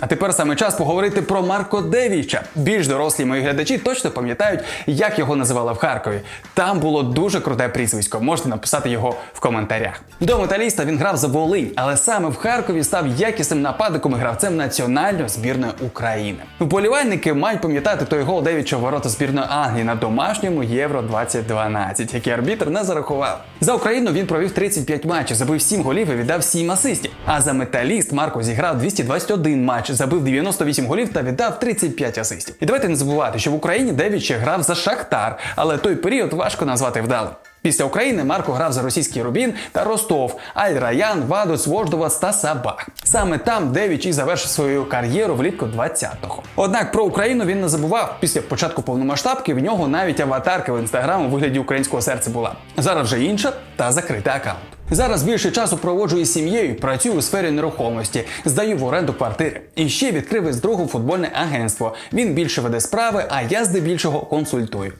А тепер саме час поговорити про Марко Девіча. Більш дорослі мої глядачі точно пам'ятають, як його називали в Харкові. Там було дуже круте прізвисько. Можете написати його в коментарях. До металіста він грав за Волинь, але саме в Харкові став якісним нападником і гравцем національної збірної України. Вболівальники мають пам'ятати той гол Девіча ворота збірної Англії на домашньому Євро 2012, який арбітр не зарахував. За Україну він провів 35 матчів, забив 7 голів і віддав 7 асистів. А за металіст Марко зіграв 221 матч, забив 98 голів та віддав 35 асистів. І давайте не забувати, що в Україні Девід ще грав за Шахтар, але той період важко назвати вдалим. Після України Марко грав за російський Рубін та Ростов, Аль-Раян, Вадус, Вождовац та Сабах. Саме там Девіч і завершив свою кар'єру влітку 20-го. Однак про Україну він не забував. Після початку повномасштабки в нього навіть аватарка в інстаграм у вигляді українського серця була. Зараз вже інша та закритий аккаунт. Зараз більше часу проводжу із сім'єю, працюю у сфері нерухомості, здаю в оренду квартири. І ще відкрив із другу футбольне агентство. Він більше веде справи, а я здебільшого консультую.